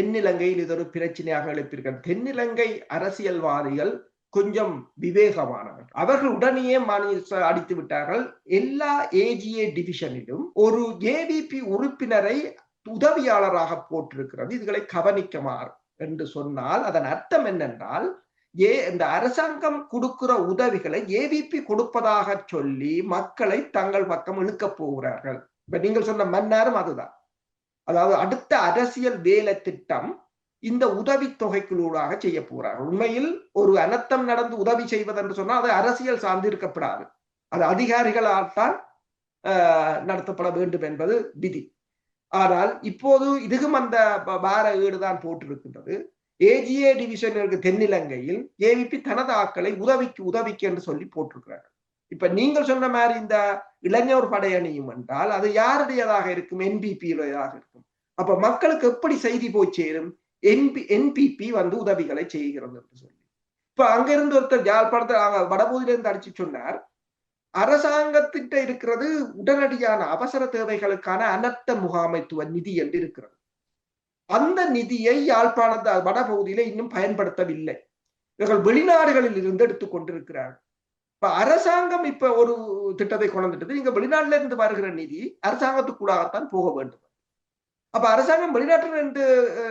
தென்னிலங்கையில் இது ஒரு பிரச்சனையாக எழுப்பியிருக்கிறது. தென்னிலங்கை அரசியல்வாதிகள் கொஞ்சம் விவேகமானவர் அவர்கள் உடனேயே மாநில அடித்து விட்டார்கள். எல்லா ஏஜிஏ டிவிஷனிலும் ஒரு ஏவிபி உறுப்பினரை உதவியாளராக போட்டிருக்கிறது. இதுகளை கவனிக்குமாறு என்று சொன்னால் அதன் அர்த்தம் என்னென்றால் ஏ இந்த அரசாங்கம் கொடுக்கிற உதவிகளை ஏவிபி கொடுப்பதாக சொல்லி மக்களை தங்கள் பக்கம் இழுக்கப் போகிறார்கள். இப்ப நீங்கள் சொன்ன மன்னாரும் அதுதான். அதாவது அடுத்த அரசியல் வேலை திட்டம் இந்த உதவி தொகைக்குள்ளூடாக செய்ய போறார்கள் உண்மையில் ஒரு அனர்த்தம் நடந்து உதவி செய்வது என்று சொன்னால் அது அரசியல் சார்ந்து இருக்கப்படாது அது அதிகாரிகளால் தான் நடத்தப்பட வேண்டும் என்பது விதி. ஆனால் இப்போது இதுகும் அந்த வார ஈடுதான் போட்டிருக்கின்றது. ஏஜிஏ டிவிஷன் இருக்கு தென்னிலங்கையில் ஏவிபி தனது ஆக்களை உதவிக்கு உதவிக்கு என்று சொல்லி போட்டிருக்கிறார்கள். இப்ப நீங்கள் சொன்ன மாதிரி இந்த இளைஞர் படையணியும் என்றால் அது யாருடையதாக இருக்கும்? என்பிபியுடையதாக இருக்கும். அப்ப மக்களுக்கு எப்படி செய்தி போய் சேரும்? என்பி என்பிபி வந்து உதவிகளை செய்கிறது என்று சொல்லி. இப்ப அங்கிருந்து ஒருத்தர் யாழ்ப்பாணத்தை வடபகுதியிலிருந்து அடிச்சு சொன்னார். அரசாங்கத்திட்ட இருக்கிறது உடனடியான அவசர தேவைகளுக்கான அனர்த்த முகாமைத்துவ நிதி என்று இருக்கிறது. அந்த நிதியை யாழ்ப்பாணத்தை வடபகுதியில இன்னும் பயன்படுத்தவில்லை. இவர்கள் வெளிநாடுகளில் இருந்து எடுத்துக் கொண்டிருக்கிறார்கள். இப்ப அரசாங்கம் இப்ப ஒரு திட்டத்தை கொண்டுட்டது இங்க வெளிநாட்டில இருந்து வருகிற நிதி அரசாங்கத்துக்குள்ளாகத்தான் போக வேண்டும். அப்ப அரசாங்கம் வெளிநாட்டில் இருந்து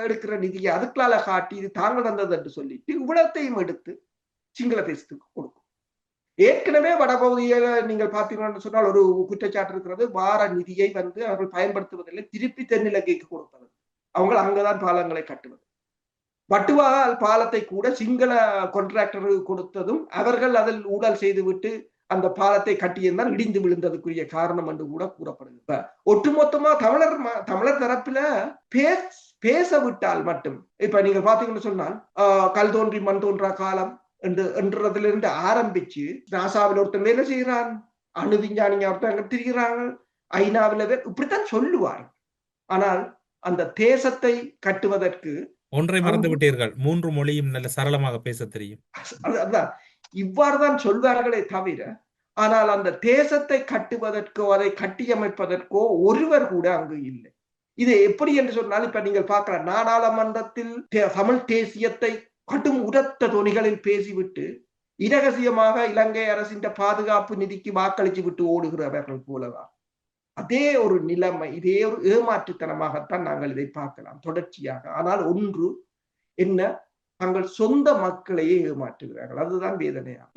எடுக்கிற நிதியை அதுக்களால காட்டி இது தாங்கள் தந்தது என்று சொல்லிட்டு இவ்வளத்தையும் எடுத்து சிங்கள தேசத்துக்கு கொடுக்கும். ஏற்கனவே வடபகுதியில நீங்கள் பார்த்தீங்கன்னு சொன்னால் ஒரு குற்றச்சாட்டு இருக்கிறது. வார நிதியை வந்து அவர்கள் பயன்படுத்துவதில்லை. திருப்பி தென்னிலங்கைக்கு கொடுப்பது. அவங்க அங்கதான் பாலங்களை கட்டுவது. வட்டுவால் பாலத்தை கூட சிங்கள கான்ட்ராக்டருக்கு கொடுத்ததும் அவர்கள் அதில் ஊழல் செய்துவிட்டு அந்த பாலத்தை கட்டியிருந்தால் இடிந்து விழுந்ததுக்குரிய காரணம் என்று கூட கூறப்படுது ஒட்டுமொத்தமா தமிழர் தமிழர் தரப்புல பேஸ் பேச விட்டால் மட்டும் இப்ப நீங்க பாத்தீங்கன்னு சொன்னால் கல் தோன்றி மண் தோன்றா காலம் என்று என்றதுல இருந்து ஆரம்பிச்சு நாசாவில் ஒருத்தன் வேலை செய்கிறான் அணு விஞ்ஞானிங்க ஒருத்தங்க திரிகிறாங்க ஐநாவில் இப்படித்தான் சொல்லுவார். ஆனால் அந்த தேசத்தை கட்டுவதற்கு ஒன்றை மறந்து விட்டீர்கள் மூன்று மொழியும் நல்ல சரளமாக பேச தெரியும். அதுதான் இவ்வாறுதான் சொல்வார்களே தவிர ஆனால் அந்த தேசத்தை கட்டுவதற்கோ அதை கட்டியமைப்பதற்கோ ஒருவர் கூட அங்கு இல்லை. இது எப்படி என்று சொன்னால் இப்ப நீங்கள் பார்க்கிற நாடாளுமன்றத்தில் தமிழ் தேசியத்தை கடும் உரத்த துணிகளில் பேசிவிட்டு இரகசியமாக இலங்கை அரசின் பாதுகாப்பு நிதிக்கு வாக்களித்து விட்டு ஓடுகிறவர்கள் போலதான். அதே ஒரு நிலைமை இதே ஒரு ஏமாற்றுத்தனமாகத்தான் நாங்கள் இதை பார்க்கலாம் தொடர்ச்சியாக. ஆனால் ஒன்று என்ன? தங்கள் சொந்த மக்களையே ஏமாற்றுகிறார்கள். அதுதான் வேதனையா